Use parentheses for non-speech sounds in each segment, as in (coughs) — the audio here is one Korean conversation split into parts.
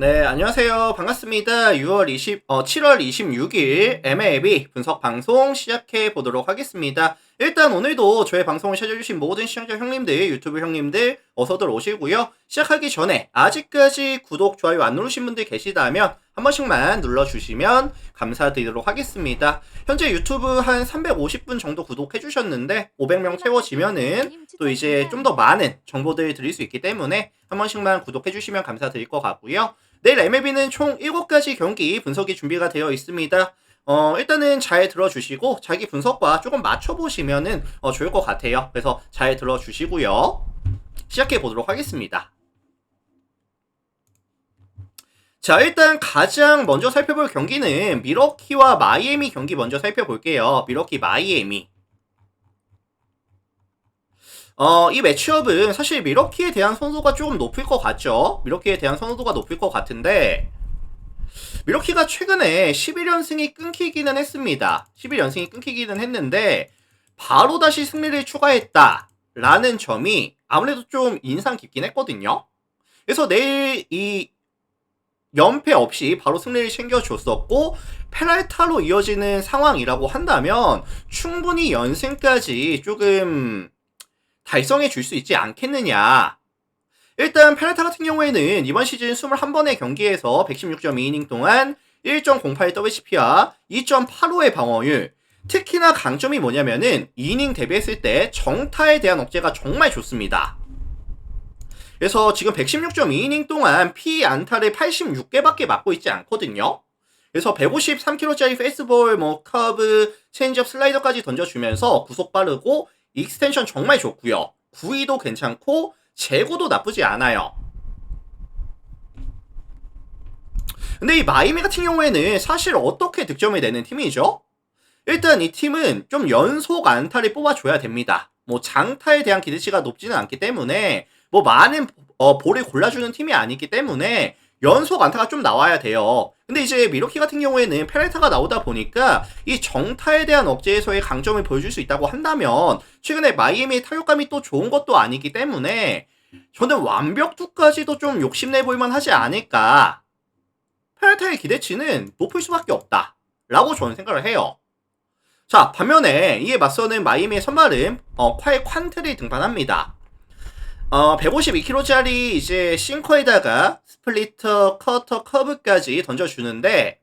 네, 안녕하세요. 반갑습니다. 6월 20, 어, 7월 26일 MLB 분석 방송 시작해 보도록 하겠습니다. 일단 오늘도 저의 방송을 찾아주신 모든 시청자 형님들, 유튜브 형님들 어서들 오시고요. 시작하기 전에 아직까지 구독, 좋아요 안 누르신 분들 계시다면 한 번씩만 눌러주시면 감사드리도록 하겠습니다. 현재 유튜브 한 350분 정도 구독해 주셨는데 500명 채워지면은 또 이제 좀 더 많은 정보들 드릴 수 있기 때문에 한 번씩만 구독해 주시면 감사드릴 것 같고요. 내일 MLB는 총 7가지 경기 분석이 준비가 되어 있습니다. 어, 일단은 잘 들어주시고 자기 분석과 조금 맞춰보시면은 어, 좋을 것 같아요. 그래서 잘 들어주시고요. 시작해 보도록 하겠습니다. 자, 일단 가장 먼저 살펴볼 경기는 미러키와 마이애미 경기 먼저 살펴볼게요. 미러키 마이애미. 어, 이 매치업은 사실 미러키에 대한 선호도가 조금 높을 것 같죠? 미러키에 대한 선호도가 높을 것 같은데, 미러키가 최근에 11연승이 끊기기는 했습니다. 11연승이 끊기기는 했는데, 바로 다시 승리를 추가했다. 라는 점이 아무래도 좀 인상 깊긴 했거든요. 그래서 내일 이 연패 없이 바로 승리를 챙겨줬었고, 페랄타로 이어지는 상황이라고 한다면, 충분히 연승까지 조금 달성해 줄 수 있지 않겠느냐. 일단 페랄타 같은 경우에는 이번 시즌 21번의 경기에서 116.2이닝 동안 1.08 WCP와 2.85의 방어율. 특히나 강점이 뭐냐면은 이닝 대비했을 때 정타에 대한 억제가 정말 좋습니다. 그래서 지금 116.2이닝 동안 피 안타를 86개밖에 맞고 있지 않거든요. 그래서 153km짜리 페스볼, 뭐 커브, 체인지업, 슬라이더까지 던져주면서 구속 빠르고 익스텐션 정말 좋고요. 구위도 괜찮고 재고도 나쁘지 않아요. 근데 이 마이미 같은 경우에는 사실 어떻게 득점을 내는 팀이죠? 일단 이 팀은 좀 연속 안타를 뽑아줘야 됩니다. 뭐 장타에 대한 기대치가 높지는 않기 때문에 뭐 많은 어, 볼을 골라주는 팀이 아니기 때문에 연속 안타가 좀 나와야 돼요. 근데 이제 미러키 같은 경우에는 페레타가 나오다 보니까 이 정타에 대한 억제에서의 강점을 보여줄 수 있다고 한다면 최근에 마이애미의 타격감이 또 좋은 것도 아니기 때문에 저는 완벽두까지도 좀 욕심내 볼만 하지 않을까. 페레타의 기대치는 높을 수밖에 없다. 라고 저는 생각을 해요. 자, 반면에 이에 맞서는 마이애미의 선발은 어, 콰이 콴트를 등판합니다. 어, 152kg짜리 이제 싱커에다가 스플리터, 커터, 커브까지 던져주는데,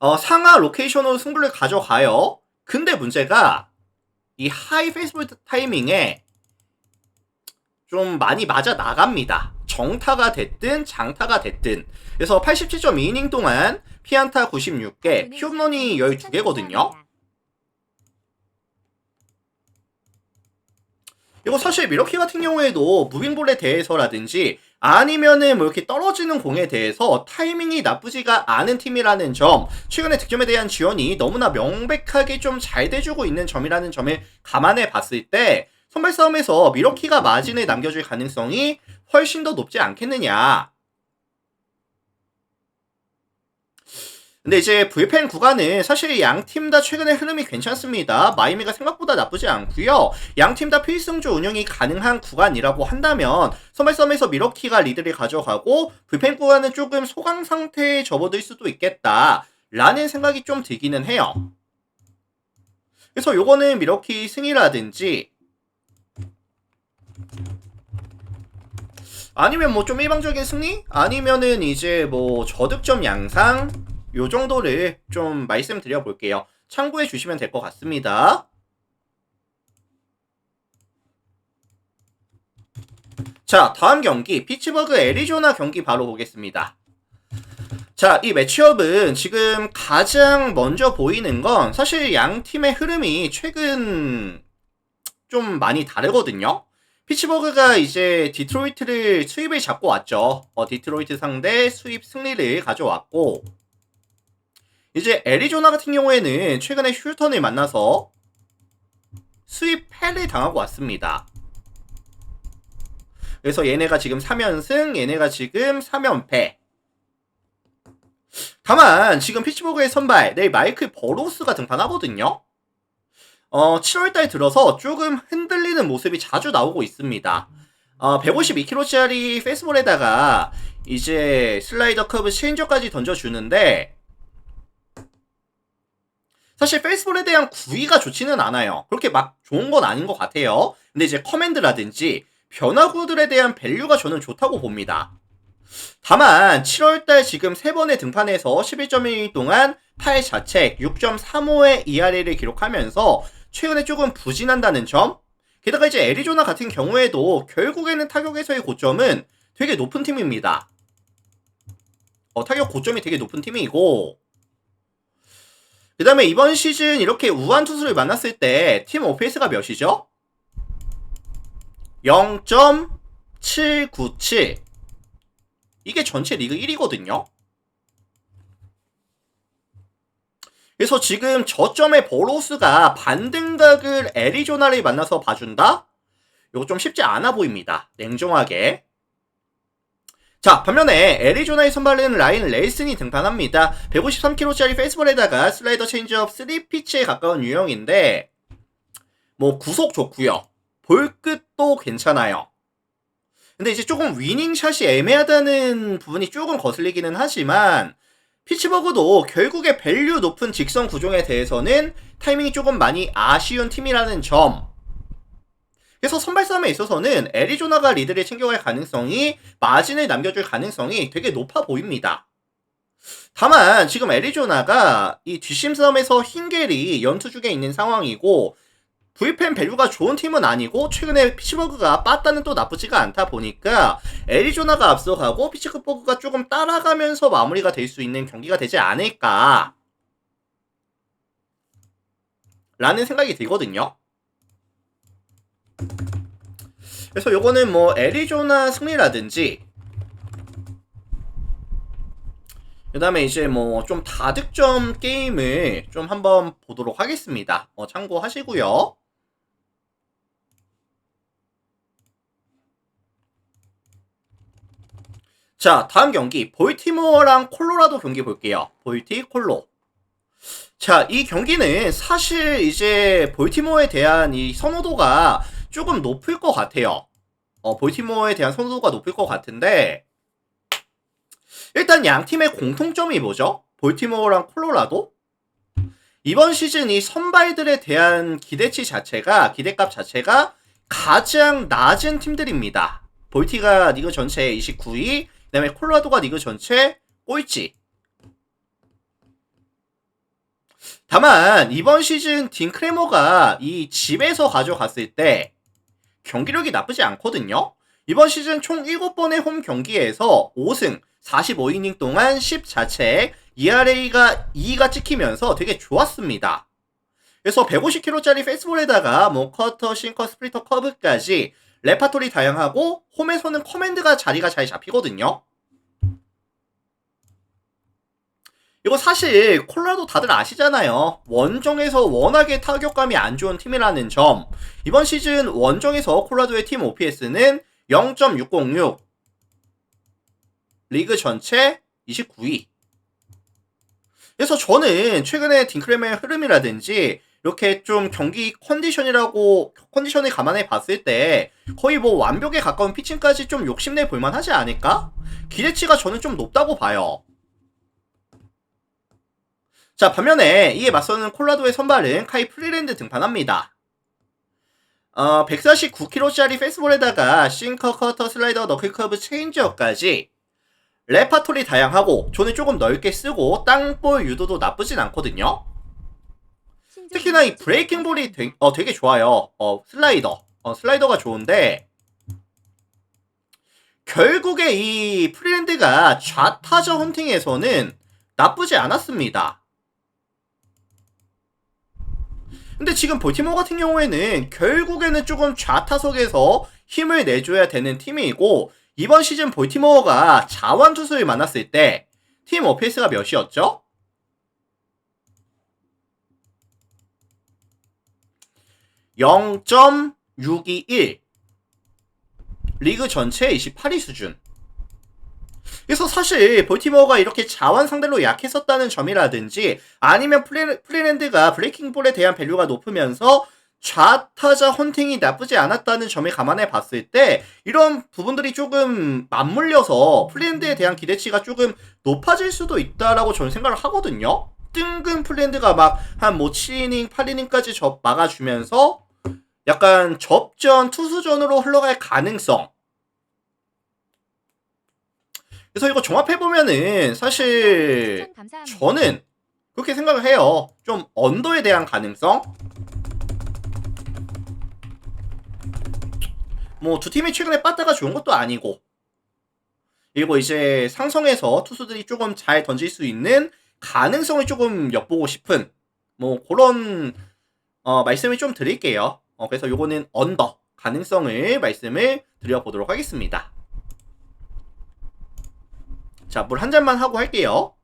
어, 상하 로케이션으로 승부를 가져가요. 근데 문제가, 이 하이 페이스볼 타이밍에 좀 많이 맞아 나갑니다. 정타가 됐든 장타가 됐든. 그래서 87.2이닝 동안 피안타 96개, 피 홈런이 12개거든요. 이거 사실 미러키 같은 경우에도 무빙볼에 대해서라든지 아니면은 뭐 이렇게 떨어지는 공에 대해서 타이밍이 나쁘지가 않은 팀이라는 점, 최근에 득점에 대한 지원이 너무나 명백하게 좀 잘 돼주고 있는 점이라는 점을 감안해 봤을 때 선발 싸움에서 미러키가 마진을 남겨줄 가능성이 훨씬 더 높지 않겠느냐. 근데 이제 VPN 구간은 사실 양 팀 다 최근에 흐름이 괜찮습니다. 마이미가 생각보다 나쁘지 않고요. 양 팀 다 필승조 운영이 가능한 구간이라고 한다면 선발섬에서 미러키가 리드를 가져가고 VPN 구간은 조금 소강 상태에 접어들 수도 있겠다. 라는 생각이 좀 들기는 해요. 그래서 요거는 미러키 승이라든지 아니면 뭐 좀 일방적인 승리? 아니면은 이제 뭐 저득점 양상 요 정도를 좀 말씀드려 볼게요. 참고해 주시면 될 것 같습니다. 자, 다음 경기 피츠버그 애리조나 경기 바로 보겠습니다. 자, 이 매치업은 지금 가장 먼저 보이는 건 사실 양 팀의 흐름이 최근 좀 많이 다르거든요. 피츠버그가 이제 디트로이트를 수입을 잡고 왔죠. 어, 디트로이트 상대 수입 승리를 가져왔고 이제 애리조나 같은 경우에는 최근에 슐턴을 만나서 수입 패를 당하고 왔습니다. 그래서 얘네가 지금 3연승, 얘네가 지금 3연패. 다만 지금 피츠버그의 선발 내일 마이클 버로스가 등판하거든요. 어, 7월달 들어서 조금 흔들리는 모습이 자주 나오고 있습니다. 어, 152kg짜리 페스볼에다가 이제 슬라이더 커브 체인저까지 던져주는데 사실 페이스볼에 대한 구위가 좋지는 않아요. 그렇게 막 좋은 건 아닌 것 같아요. 근데 이제 커맨드라든지 변화구들에 대한 밸류가 저는 좋다고 봅니다. 다만 7월달 지금 3번의 등판에서 11.1일 동안 8자책 6.35의 ERA를 기록하면서 최근에 조금 부진한다는 점 게다가 이제 애리조나 같은 경우에도 결국에는 타격에서의 고점은 되게 높은 팀입니다. 어, 타격 고점이 되게 높은 팀이고 그 다음에 이번 시즌 이렇게 우한 투수를 만났을 때팀 OPS가 몇이죠? 0.797 이게 전체 리그 1위거든요. 그래서 지금 저점의 버로스가 반등각을 애리조나를 만나서 봐준다? 이거 좀 쉽지 않아 보입니다. 냉정하게. 자, 반면에 애리조나의 선발은 라인 레이슨이 등판합니다. 153kg짜리 페이스볼에다가 슬라이더 체인지업 3피치에 가까운 유형인데 뭐 구속 좋고요. 볼끝도 괜찮아요. 근데 이제 조금 위닝샷이 애매하다는 부분이 조금 거슬리기는 하지만 피츠버그도 결국에 밸류 높은 직선 구종에 대해서는 타이밍이 조금 많이 아쉬운 팀이라는 점. 그래서 선발 싸움에 있어서는 애리조나가 리드를 챙겨갈 가능성이 마진을 남겨줄 가능성이 되게 높아 보입니다. 다만 지금 애리조나가 이 뒷심 싸움에서 흰겔이 연투 중에 있는 상황이고 V펜 밸류가 좋은 팀은 아니고 최근에 피츠버그가 빠따는 또 나쁘지가 않다 보니까 애리조나가 앞서가고 피츠버그가 조금 따라가면서 마무리가 될 수 있는 경기가 되지 않을까 라는 생각이 들거든요. 그래서 요거는 뭐 애리조나 승리라든지 그 다음에 이제 뭐 좀 다득점 게임을 좀 한번 보도록 하겠습니다. 어, 참고하시고요. 자, 다음 경기 볼티모어랑 콜로라도 경기 볼게요. 볼티 콜로. 자, 이 경기는 사실 이제 볼티모어에 대한 이 선호도가 조금 높을 것 같아요. 어, 볼티모어에 대한 선호도가 높을 것 같은데 일단 양 팀의 공통점이 뭐죠? 볼티모어랑 콜로라도 이번 시즌 이 선발들에 대한 기대치 자체가 기대값 자체가 가장 낮은 팀들입니다. 볼티가 리그 전체 29위, 그다음에 콜로라도가 리그 전체 꼴찌. 다만 이번 시즌 딘 크레머가 이 집에서 가져갔을 때 경기력이 나쁘지 않거든요. 이번 시즌 총 7번의 홈 경기에서 5승 45이닝 동안 10자책 ERA가 2가 찍히면서 되게 좋았습니다. 그래서 150kg짜리 페이스볼에다가 뭐 커터, 싱커, 스프리터, 커브까지 레파토리 다양하고 홈에서는 커맨드가 자리가 잘 잡히거든요. 이거 사실 콜라도 다들 아시잖아요. 원정에서 워낙에 타격감이 안 좋은 팀이라는 점. 이번 시즌 원정에서 콜라도의 팀 OPS는 0.606. 리그 전체 29위. 그래서 저는 최근에 딩크레의 흐름이라든지 이렇게 좀 경기 컨디션이라고 컨디션을 감안해 봤을 때 거의 뭐 완벽에 가까운 피칭까지 좀 욕심내 볼만 하지 않을까? 기대치가 저는 좀 높다고 봐요. 자, 반면에 이에 맞서는 콜라도의 선발은 카이 프리랜드 등판합니다. 어, 149kg짜리 페이스볼에다가 싱커, 커터, 슬라이더, 너클커브, 체인지어까지 레파토리 다양하고 존을 조금 넓게 쓰고 땅볼 유도도 나쁘진 않거든요. 특히나 이 브레이킹 볼이 되게, 어, 되게 좋아요. 어, 슬라이더. 어, 슬라이더가 좋은데 결국에 이 프리랜드가 좌타저 헌팅에서는 나쁘지 않았습니다. 근데 지금 볼티모 같은 경우에는 결국에는 조금 좌타석에서 힘을 내줘야 되는 팀이고 이번 시즌 볼티모어가 자완 투수를 만났을 때 팀 어페이스가 몇이었죠? (0.621) 리그 전체 28위 수준 그래서 사실 볼티모어가 이렇게 자완 상대로 약했었다는 점이라든지 아니면 플리, 플리랜드가 브레이킹 볼에 대한 밸류가 높으면서 좌타자 헌팅이 나쁘지 않았다는 점을 감안해 봤을 때 이런 부분들이 조금 맞물려서 플랜드에 대한 기대치가 조금 높아질 수도 있다라고 저는 생각을 하거든요. 뜬금 플랜드가 막 한 뭐 7이닝, 8이닝까지 접 막아주면서 약간 접전 투수전으로 흘러갈 가능성. 그래서 이거 종합해보면은 사실. 저는 그렇게 생각을 해요. 좀 언더에 대한 가능성? 뭐 두 팀이 최근에 빠따가 좋은 것도 아니고 그리고 이제 상성에서 투수들이 조금 잘 던질 수 있는 가능성을 조금 엿보고 싶은 뭐 그런 어, 말씀을 좀 드릴게요. 어, 그래서 요거는 언더 가능성을 말씀을 드려보도록 하겠습니다. 자, 물 한 잔만 하고 할게요.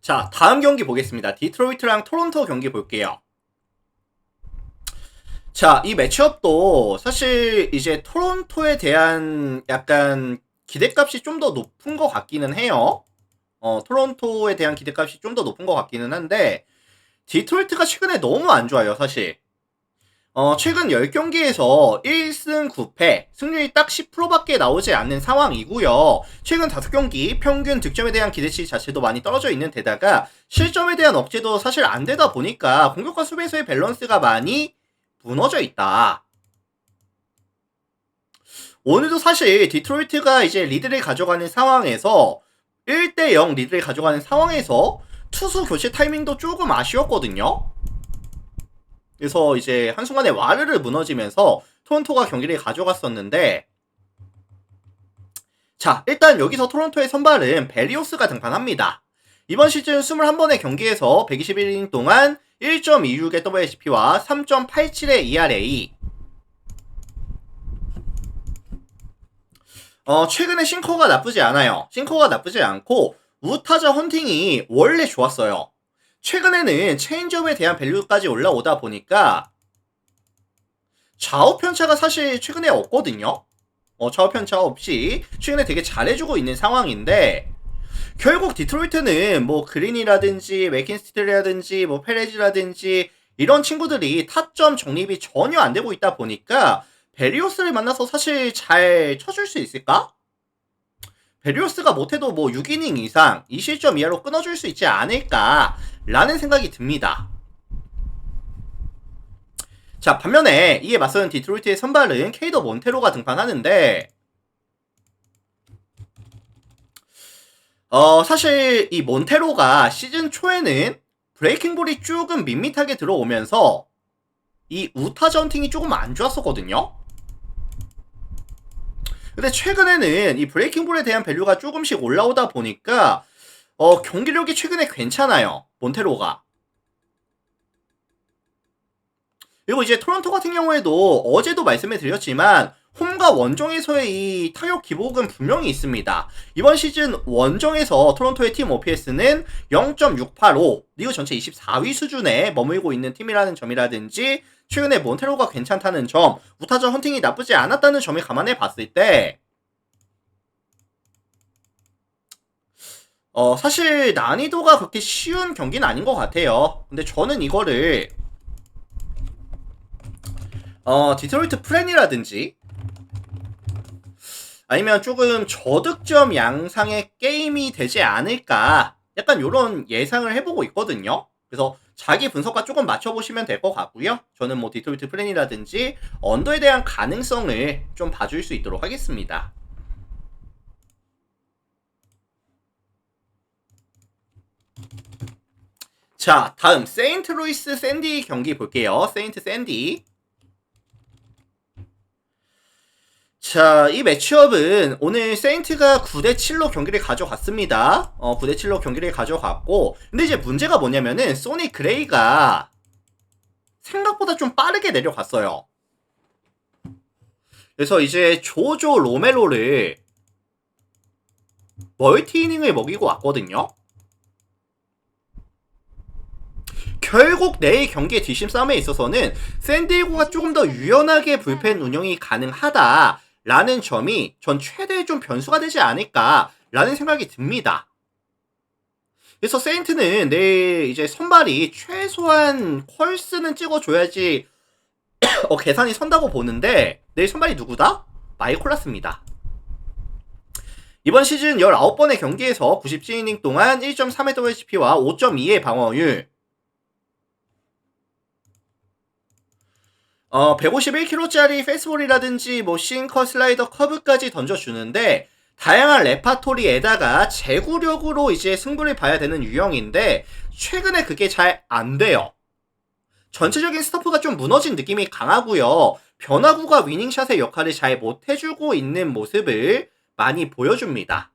자, 다음 경기 보겠습니다. 디트로이트랑 토론토 경기 볼게요. 자, 이 매치업도 사실 이제 토론토에 대한 약간 기대값이 좀 더 높은 것 같기는 해요. 어, 토론토에 대한 기대값이 좀 더 높은 것 같기는 한데, 디트로이트가 최근에 너무 안 좋아요, 사실. 어, 최근 10경기에서 1승 9패, 승률이 딱 10%밖에 나오지 않는 상황이고요. 최근 5경기 평균 득점에 대한 기대치 자체도 많이 떨어져 있는 데다가 실점에 대한 억제도 사실 안 되다 보니까 공격과 수비에서의 밸런스가 많이 무너져 있다. 오늘도 사실 디트로이트가 이제 리드를 가져가는 상황에서 1대0 리드를 가져가는 상황에서 투수 교체 타이밍도 조금 아쉬웠거든요. 그래서 이제 한순간에 와르르 무너지면서 토론토가 경기를 가져갔었는데 자 일단 여기서 토론토의 선발은 베리오스가 등판합니다. 이번 시즌 21번의 경기에서 121이닝 동안 1.26의 WHP와 3.87의 ERA 어, 최근에 싱커가 나쁘지 않아요. 싱커가 나쁘지 않고 우타자 헌팅이 원래 좋았어요. 최근에는 체인지업에 대한 밸류까지 올라오다 보니까 좌우 편차가 사실 최근에 없거든요. 어, 좌우 편차 없이 최근에 되게 잘해주고 있는 상황인데 결국 디트로이트는 뭐 그린이라든지 맥킨스트라든지 뭐 페레즈라든지 이런 친구들이 타점 정립이 전혀 안 되고 있다 보니까 베리오스를 만나서 사실 잘 쳐줄 수 있을까? 베리오스가 못해도 뭐 6이닝 이상 2실점 이하로 끊어줄 수 있지 않을까 라는 생각이 듭니다. 자 반면에 이에 맞서는 디트로이트의 선발은 케이더 몬테로가 등판하는데 어 사실 이 몬테로가 시즌 초에는 브레이킹볼이 조금 밋밋하게 들어오면서 이 우타 전팅이 조금 안 좋았었거든요. 근데 최근에는 이 브레이킹볼에 대한 밸류가 조금씩 올라오다 보니까 어, 경기력이 최근에 괜찮아요. 몬테로가. 그리고 이제 토론토 같은 경우에도 어제도 말씀해 드렸지만 홈과 원정에서의 이 타격 기복은 분명히 있습니다. 이번 시즌 원정에서 토론토의 팀 OPS는 0.685, 리그 전체 24위 수준에 머물고 있는 팀이라는 점이라든지 최근에 몬테로가 괜찮다는 점, 우타전 헌팅이 나쁘지 않았다는 점을 감안해 봤을 때 어, 사실 난이도가 그렇게 쉬운 경기는 아닌 것 같아요. 근데 저는 이거를 어, 디트로이트 플랜이라든지 아니면 조금 저득점 양상의 게임이 되지 않을까 약간 이런 예상을 해보고 있거든요. 그래서 자기 분석과 조금 맞춰보시면 될 것 같고요. 저는 뭐 디트로이트 플랜이라든지 언더에 대한 가능성을 좀 봐줄 수 있도록 하겠습니다. 자, 다음 세인트 루이스 샌디 경기 볼게요. 세인트 샌디. 자, 이 매치업은 오늘 세인트가 9대 7로 경기를 가져갔습니다. 어, 9대 7로 경기를 가져갔고, 근데 이제 문제가 뭐냐면은 소니 그레이가 생각보다 좀 빠르게 내려갔어요. 그래서 이제 조조 로메로를 멀티 이닝을 먹이고 왔거든요. 결국 내일 경기의 뒷심 싸움에 있어서는 샌디에고가 조금 더 유연하게 불펜 운영이 가능하다. 라는 점이 전 최대의 좀 변수가 되지 않을까라는 생각이 듭니다. 그래서 세인트는 내일 이제 선발이 최소한 콜스는 찍어줘야지 (coughs) 어, 계산이 선다고 보는데 내일 선발이 누구다? 마이콜라스입니다. 이번 시즌 19번의 경기에서 97이닝 동안 1.3의 WHP와 5.2의 방어율 어, 151kg짜리 페스볼이라든지 뭐 싱커 슬라이더 커브까지 던져주는데 다양한 레파토리에다가 제구력으로 이제 승부를 봐야 되는 유형인데 최근에 그게 잘 안 돼요. 전체적인 스타프가 좀 무너진 느낌이 강하고요. 변화구가 위닝샷의 역할을 잘 못해주고 있는 모습을 많이 보여줍니다.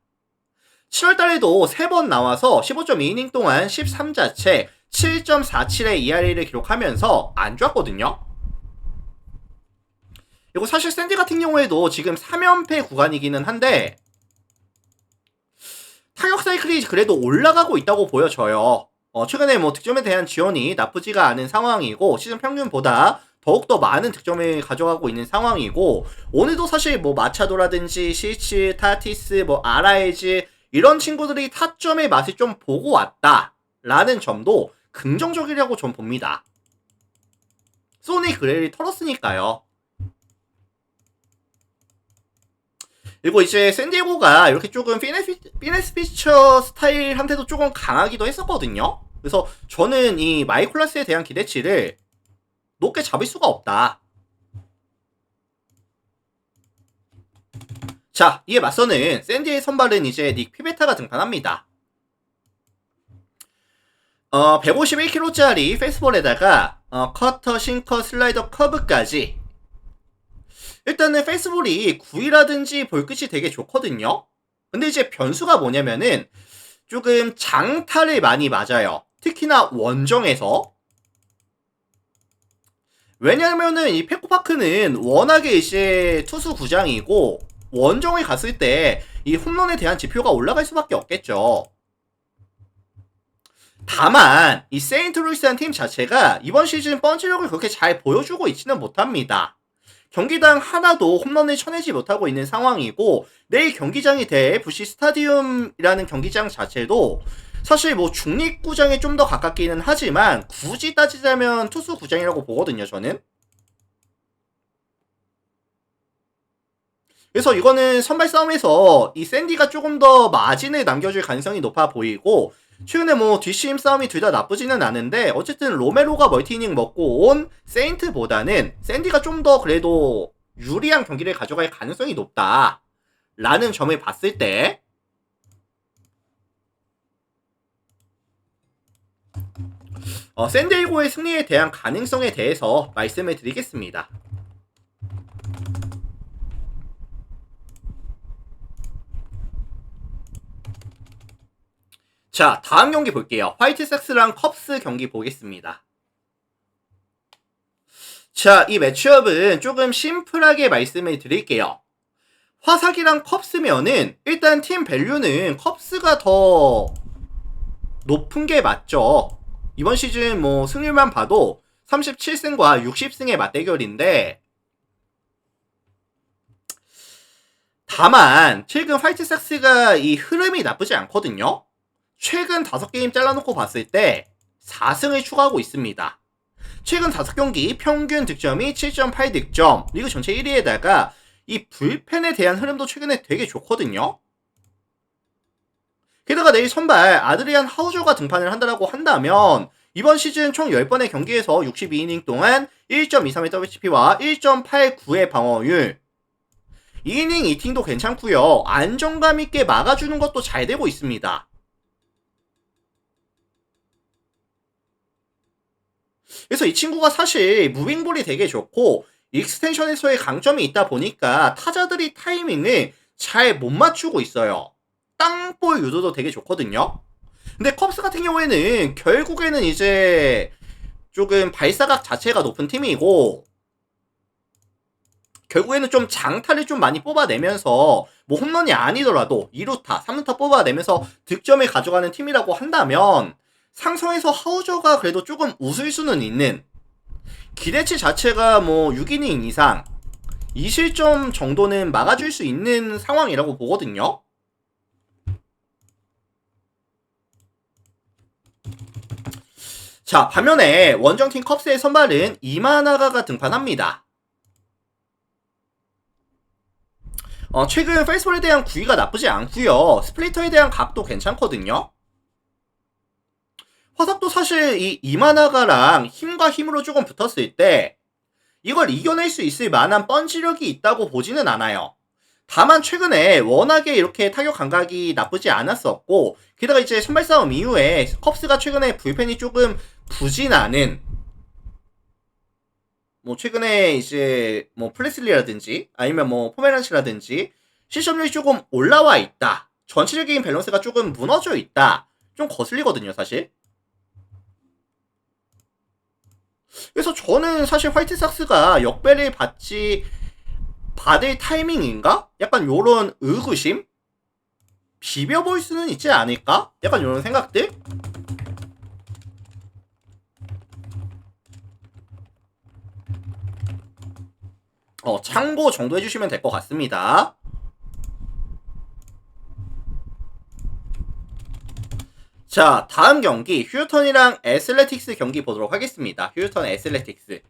7월달에도 3번 나와서 15.2이닝 동안 13자체 7.47의 ERA를 기록하면서 안 좋았거든요. 그리고 사실 샌디 같은 경우에도 지금 3연패 구간이기는 한데 타격 사이클이 그래도 올라가고 있다고 보여져요. 어, 최근에 뭐 득점에 대한 지원이 나쁘지가 않은 상황이고 시즌 평균보다 더욱더 많은 득점을 가져가고 있는 상황이고 오늘도 사실 뭐 마차도라든지 시치, 타티스, 뭐 아라에즈 이런 친구들이 타점의 맛을 좀 보고 왔다라는 점도 긍정적이라고 좀 봅니다. 소니 그레일이 털었으니까요. 그리고 이제 샌디에고가 이렇게 조금 피네스, 피네스 피처 스타일한테도 조금 강하기도 했었거든요. 그래서 저는 이 마이콜라스에 대한 기대치를 높게 잡을 수가 없다. 자, 이에 맞서는 샌디의 선발은 이제 닉 피베타가 등판합니다. 어, 151kg짜리 페스볼에다가 어, 커터, 싱커, 슬라이더, 커브까지 일단은 페스볼이 9위라든지 볼 끝이 되게 좋거든요. 근데 이제 변수가 뭐냐면은 조금 장타를 많이 맞아요. 특히나 원정에서 왜냐면은 이 페코파크는 워낙에 이제 투수 구장이고 원정에 갔을 때 이 홈런에 대한 지표가 올라갈 수밖에 없겠죠. 다만 이 세인트루이스한 팀 자체가 이번 시즌 펀치력을 그렇게 잘 보여주고 있지는 못합니다. 경기당 하나도 홈런을 쳐내지 못하고 있는 상황이고 내일 경기장이 될 FC 스타디움이라는 경기장 자체도 사실 뭐 중립구장에 좀 더 가깝기는 하지만 굳이 따지자면 투수 구장이라고 보거든요 저는. 그래서 이거는 선발 싸움에서 이 샌디가 조금 더 마진을 남겨줄 가능성이 높아 보이고 최근에 뭐 뒷심 싸움이 둘 다 나쁘지는 않은데 어쨌든 로메로가 멀티이닝 먹고 온 세인트보다는 샌디가 좀 더 그래도 유리한 경기를 가져갈 가능성이 높다 라는 점을 봤을 때 어, 샌디에고의 승리에 대한 가능성에 대해서 말씀을 드리겠습니다. 자, 다음 경기 볼게요. 화이트삭스랑 컵스 경기 보겠습니다. 자, 이 매치업은 조금 심플하게 말씀을 드릴게요. 화삭이랑 컵스면은 일단 팀 밸류는 컵스가 더 높은 게 맞죠. 이번 시즌 뭐 승률만 봐도 37승과 60승의 맞대결인데 다만 최근 화이트삭스가 이 흐름이 나쁘지 않거든요. 최근 5게임 잘라놓고 봤을 때 4승을 추가하고 있습니다. 최근 5경기 평균 득점이 7.8 득점, 리그 전체 1위에다가 이 불펜에 대한 흐름도 최근에 되게 좋거든요. 게다가 내일 선발 아드리안 하우저가 등판을 한다라고 한다면 이번 시즌 총 10번의 경기에서 62이닝 동안 1.23의 WHP와 1.89의 방어율 2이닝 2팀도 괜찮고요. 안정감 있게 막아주는 것도 잘 되고 있습니다. 그래서 이 친구가 사실 무빙볼이 되게 좋고 익스텐션에서의 강점이 있다 보니까 타자들이 타이밍을 잘 못 맞추고 있어요. 땅볼 유도도 되게 좋거든요. 근데 컵스 같은 경우에는 결국에는 이제 조금 발사각 자체가 높은 팀이고 결국에는 좀 장타를 좀 많이 뽑아내면서 뭐 홈런이 아니더라도 2루타, 3루타 뽑아내면서 득점을 가져가는 팀이라고 한다면 상성에서 하우저가 그래도 조금 웃을 수는 있는 기대치 자체가 뭐 6이닝 이상 이 실점 정도는 막아줄 수 있는 상황이라고 보거든요. 자, 반면에 원정팀 컵스의 선발은 이마나가가 등판합니다. 어, 최근 페이스볼에 대한 구위가 나쁘지 않고요. 스플리터에 대한 각도 괜찮거든요. 화석도 사실 이 이마나가랑 힘과 힘으로 조금 붙었을 때 이걸 이겨낼 수 있을 만한 펀치력이 있다고 보지는 않아요. 다만 최근에 워낙에 이렇게 타격 감각이 나쁘지 않았었고 게다가 이제 선발 싸움 이후에 컵스가 최근에 불펜이 조금 부진하는 뭐 최근에 이제 뭐 플레슬리라든지 아니면 뭐 포메란치라든지 실점률이 조금 올라와 있다. 전체적인 밸런스가 조금 무너져 있다. 좀 거슬리거든요, 사실. 그래서 저는 사실 화이트삭스가 역배를 받지 받을 타이밍인가? 약간 요런 의구심? 비벼볼 수는 있지 않을까? 약간 요런 생각들? 어, 참고 정도 해주시면 될 것 같습니다. 자, 다음 경기 휴턴이랑 애슬레틱스 경기 보도록 하겠습니다. 휴턴 애슬레틱스.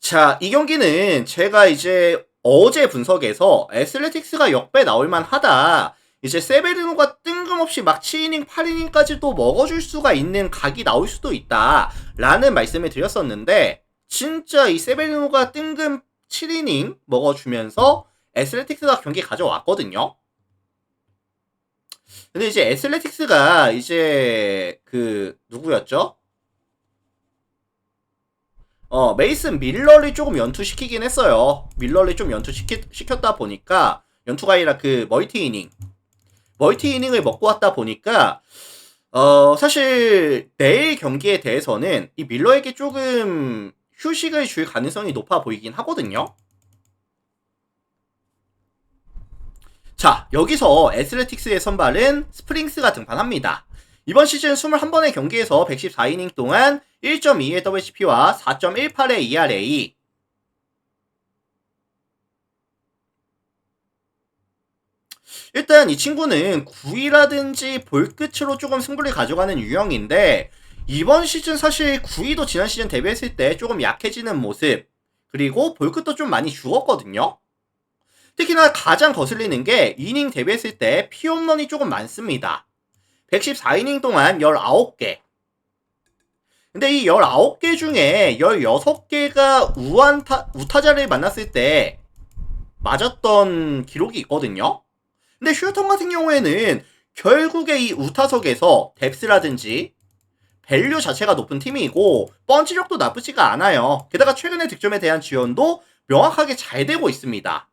자, 이 경기는 제가 이제 어제 분석에서 애슬레틱스가 역배 나올 만 하다. 이제 세베르노가 뜬금없이 막 7이닝, 8이닝까지도 먹어줄 수가 있는 각이 나올 수도 있다. 라는 말씀을 드렸었는데, 진짜 이 세베르노가 뜬금 7이닝 먹어주면서 애슬레틱스가 경기 가져왔거든요. 근데 이제 애슬레틱스가 이제 그 누구였죠? 어 메이슨 밀러를 조금 연투시키긴 했어요. 밀러를 좀 연투시켰다 보니까 연투가 아니라 그 멀티 이닝 멀티 이닝을 먹고 왔다 보니까 어 사실 내일 경기에 대해서는 이 밀러에게 조금 휴식을 줄 가능성이 높아 보이긴 하거든요. 자, 여기서 애슬레틱스의 선발은 스프링스가 등판합니다. 이번 시즌 21번의 경기에서 114이닝 동안 1.2의 WHP와 4.18의 ERA, 일단 이 친구는 9위라든지 볼 끝으로 조금 승부를 가져가는 유형인데 이번 시즌 사실 9위도 지난 시즌 데뷔했을 때 조금 약해지는 모습 그리고 볼 끝도 좀 많이 죽었거든요. 특히나 가장 거슬리는 게 이닝 데뷔했을 때 피홈런이 조금 많습니다. 114이닝 동안 19개. 근데 이 19개 중에 16개가 우한타, 우타자를 만났을 때 맞았던 기록이 있거든요. 근데 슈턴 같은 경우에는 결국에 이 우타석에서 뎁스라든지 밸류 자체가 높은 팀이고 펀치력도 나쁘지가 않아요. 게다가 최근의 득점에 대한 지원도 명확하게 잘 되고 있습니다.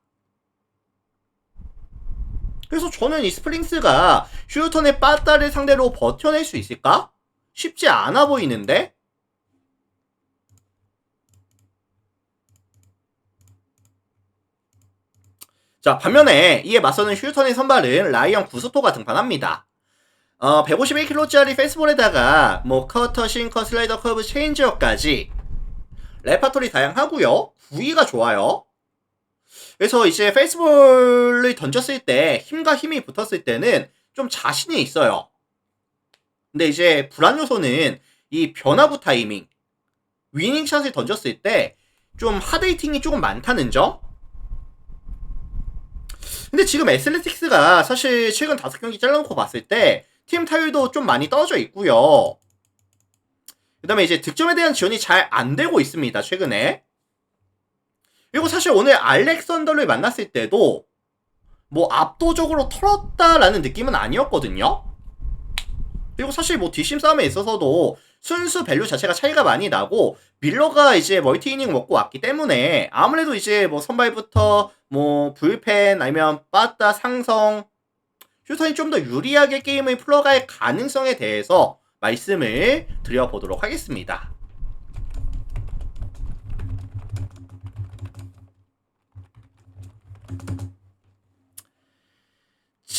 그래서 저는 이 스프링스가 슈턴의 빠따를 상대로 버텨낼 수 있을까? 쉽지 않아 보이는데? 자, 반면에 이에 맞서는 휴턴의 선발은 라이언 구스토가 등판합니다. 어, 151kg짜리 페스볼에다가 뭐 커터, 싱커, 슬라이더, 커브, 체인지어까지 레파토리 다양하고요. 부위가 좋아요. 그래서 이제 페이스볼을 던졌을 때 힘과 힘이 붙었을 때는 좀 자신이 있어요. 근데 이제 불안 요소는 이 변화구 타이밍, 위닝샷을 던졌을 때 좀 하드히팅이 조금 많다는 점. 근데 지금 애슬레틱스가 사실 최근 다섯 경기 잘라놓고 봤을 때 팀 타율도 좀 많이 떨어져 있고요. 그 다음에 이제 득점에 대한 지원이 잘 안 되고 있습니다, 최근에. 그리고 사실 오늘 알렉산더를 만났을 때도 뭐 압도적으로 털었다라는 느낌은 아니었거든요. 그리고 사실 뭐 뒷심 싸움에 있어서도 순수 밸류 자체가 차이가 많이 나고 밀러가 이제 멀티 이닝 먹고 왔기 때문에 아무래도 이제 뭐 선발부터 뭐 불펜 아니면 빠따 상성 휴턴이 좀 더 유리하게 게임을 풀어갈 가능성에 대해서 말씀을 드려보도록 하겠습니다.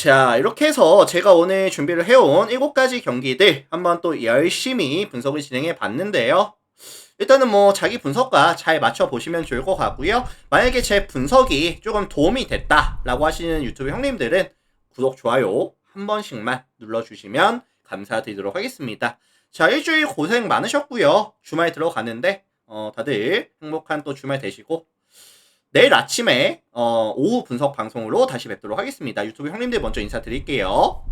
자, 이렇게 해서 제가 오늘 준비를 해온 7가지 경기들 한번 또 열심히 분석을 진행해 봤는데요. 일단은 뭐 자기 분석과 잘 맞춰 보시면 좋을 것 같고요. 만약에 제 분석이 조금 도움이 됐다라고 하시는 유튜브 형님들은 구독 좋아요 한 번씩만 눌러주시면 감사드리도록 하겠습니다. 자 일주일 고생 많으셨고요. 주말 들어가는데 어, 다들 행복한 또 주말 되시고 내일 아침에 어, 오후 분석 방송으로 다시 뵙도록 하겠습니다. 유튜브 형님들 먼저 인사드릴게요.